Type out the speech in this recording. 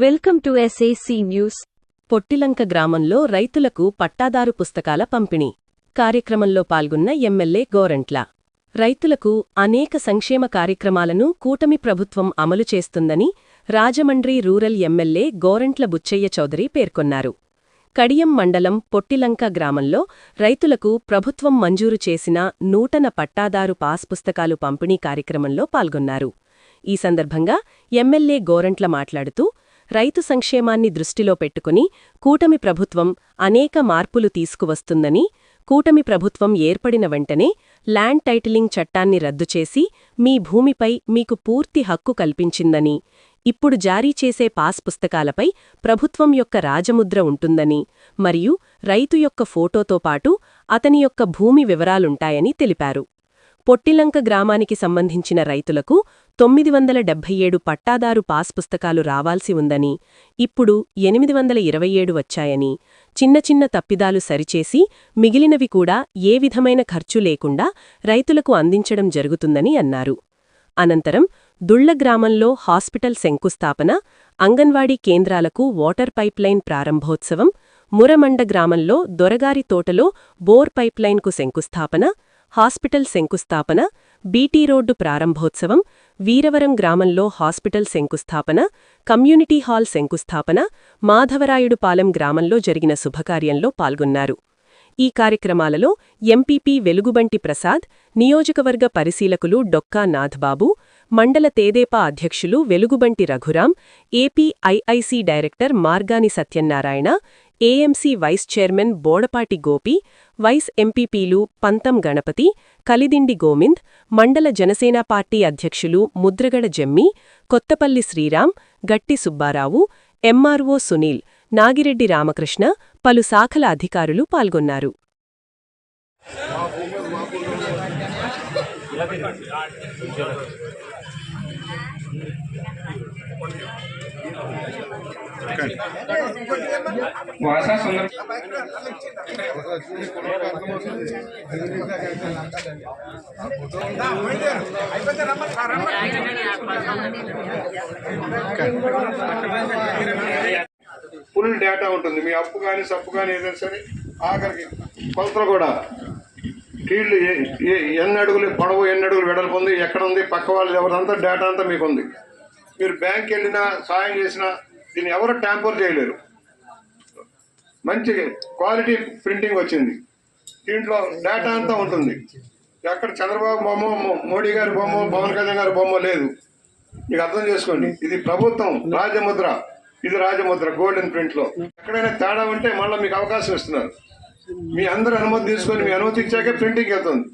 Welcome to SAC news Pottilanka గ్రామంలో రైతులకు పట్టాదారు పుస్తకాల పంపిణీ. కార్యక్రమంలో పాల్గొన్న ఎమ్మెల్యే గోరంట్ల. రైతులకు అనేక సంక్షేమ కార్యక్రమాలను కూటమి ప్రభుత్వం అమలు చేస్తుందని రాజమండ్రి రూరల్ ఎమ్మెల్యే గోరంట్ల బుచ్చయ్య చౌదరి పేర్కొన్నారు. కడియం మండలం పొట్టిలంక గ్రామంలో రైతులకు ప్రభుత్వం మంజూరు చేసిన నూటన పట్టాదారు పాస్ పుస్తకాలు పంపిణీ కార్యక్రమంలో పాల్గొన్నారు. ఈ సందర్భంగా ఎమ్మెల్యే గోరంట్ల మాట్లాడుతూ రైతు సంక్షేమాన్ని దృష్టిలో పెట్టుకుని కూటమి ప్రభుత్వం అనేక మార్పులు తీసుకువస్తుందని కూటమి ప్రభుత్వం ఏర్పడిన వెంటనే ల్యాండ్ టైటిలింగ్ చట్టాన్ని రద్దు చేసి మీ భూమిపై మీకు పూర్తి హక్కు కల్పించిందని ఇప్పుడు జారీ చేసే పాస్ పుస్తకాలపై ప్రభుత్వం యొక్క రాజముద్ర ఉంటుందని మరియు రైతు యొక్క ఫోటోతో పాటు అతని యొక్క భూమి వివరాలుంటాయని తెలిపారు. పొట్టిలంక గ్రామానికి సంబంధించిన రైతులకు తొమ్మిది వందల డెబ్బై ఏడు పట్టాదారు పాస్ పుస్తకాలు రావాల్సి ఉందని ఇప్పుడు ఎనిమిది వందల ఇరవై ఏడు వచ్చాయని చిన్న చిన్న తప్పిదాలు సరిచేసి మిగిలినవి కూడా ఏ విధమైన ఖర్చు లేకుండా రైతులకు అందించడం జరుగుతుందని అన్నారు. అనంతరం దుళ్ళ గ్రామంలో హాస్పిటల్ శంకుస్థాపన అంగన్వాడీ కేంద్రాలకు వాటర్ పైప్లైన్ ప్రారంభోత్సవం మురమండ గ్రామంలో దొరగారి తోటలో బోర్ పైప్లైన్కు శంకుస్థాపన హాస్పిటల్ శంకుస్థాపన బీటీ రోడ్డు ప్రారంభోత్సవం వీరవరం గ్రామంలో హాస్పిటల్ శంకుస్థాపన కమ్యూనిటీ హాల్ శంకుస్థాపన మాధవరాయుడుపాలెం గ్రామంలో జరిగిన శుభకార్యంలో పాల్గొన్నారు. ఈ కార్యక్రమాలలో ఎంపీపీ వెలుగుబంటి ప్రసాద్ నియోజకవర్గ పరిశీలకులు డొక్కా నాథ్బాబు మండల తేదేపా అధ్యక్షులు Velugubanti Raghuram AP IIC director Margani Satyanarayana AMC vice chairman Bodapati Gopi vice ఎంపీపీలు పంతం గణపతి కలిదిండి గోవింద్ మండల జనసేన పార్టీ అధ్యక్షులు ముద్రగడ జమ్మి కొత్తపల్లి శ్రీరామ్ గట్టి సుబ్బారావు ఎంఆర్ఓ సునీల్ నాగిరెడ్డి రామకృష్ణ పలు శాఖల అధికారులు పాల్గొన్నారు. ఫుల్ డేటా ఉంటుంది. మీ అప్పు కానీ సప్పు కానీ ఏదైనా సరే ఆఖరికి కొలతలు కూడా కీళ్ళు ఏ- ఎన్ని అడుగులు పొడవు ఎన్ని అడుగులు వెడల్పు ఉంది ఎక్కడ ఉంది పక్క వాళ్ళు ఎవరంతా డేటా అంతా మీకుంది. మీరు బ్యాంక్ వెళ్ళినా సాయం చేసినా దీన్ని ఎవరు ట్యాంపర్ చేయలేరు. మంచి క్వాలిటీ ప్రింటింగ్ వచ్చింది. దీంట్లో డేటా అంతా ఉంటుంది. ఎక్కడ చంద్రబాబు బొమ్మ మోడీ గారి బొమ్మ పవన్ కళ్యాణ్ గారి బొమ్మ లేదు. మీకు అర్థం చేసుకోండి. ఇది ప్రభుత్వం రాజముద్ర. ఇది రాజముద్ర గోల్డెన్ ప్రింట్లో. ఎక్కడైనా తేడా ఉంటే మళ్ళీ మీకు అవకాశం ఇస్తున్నారు. మీ అందరి అనుమతి తీసుకొని మీ అనుమతి ఇచ్చాకే ప్రింటింగ్ వెళ్తుంది